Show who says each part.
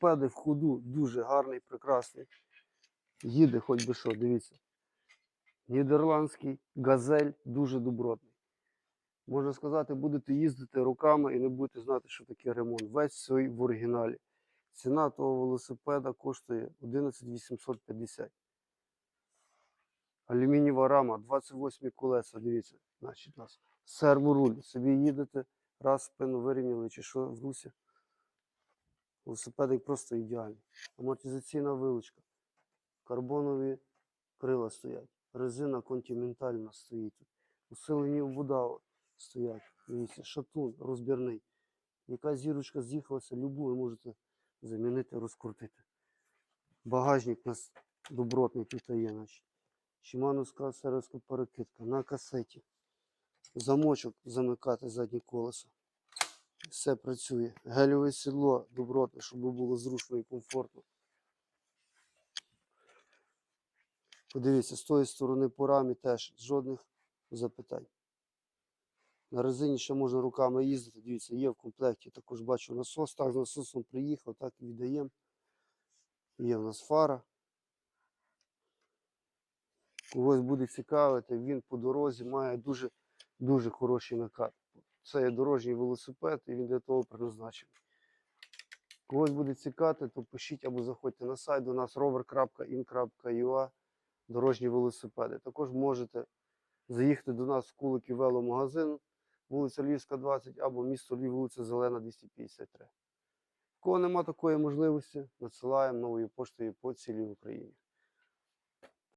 Speaker 1: велосипеди в ходу дуже гарний, прекрасний. Їде хоч би що, дивіться. Нідерландський газель дуже добротний. Можна сказати, будете їздити руками і не будете знати, що таке ремонт. Весь цей в оригіналі. Ціна того велосипеда коштує 11 850. Алюмінієва рама, 28 колеса, дивіться, значить нас. Серворуль. Собі їдете, раз спину вирівняли чи що в русі. Велосипедик просто ідеальний. Амортизаційна вилучка. Карбонові крила стоять. Резина континентальна стоїть. Усилені вода стоять. Дивіться, шатун розбірний. Яка зірочка з'їхалася, любу ви можете замінити, розкрутити. Багажник у нас добротний тут є. Значить. Шимановська сервіска перекидка на касеті. Замочок замикати заднє колесо. Все працює. Гелеве сідло добротне, щоб було зручно і комфортно. Подивіться, з тої сторони по рамі теж жодних запитань. На резині ще можна руками їздити. Дивіться, є в комплекті. Також бачу насос. Так, з насосом приїхав, так і віддаємо. Є в нас фара. Когось буде цікавити, він по дорозі має дуже, дуже хороший накат. Це є дорожній велосипед, і він для того призначений. Когось буде цікавити, то пишіть або заходьте на сайт до нас rover.in.ua дорожні велосипеди. Також можете заїхати до нас в Куликів веломагазин, вулиця Львівська, 20 або місто Львів, вулиця Зелена, 253. В кого нема такої можливості, надсилаємо новою поштою по цілій Україні.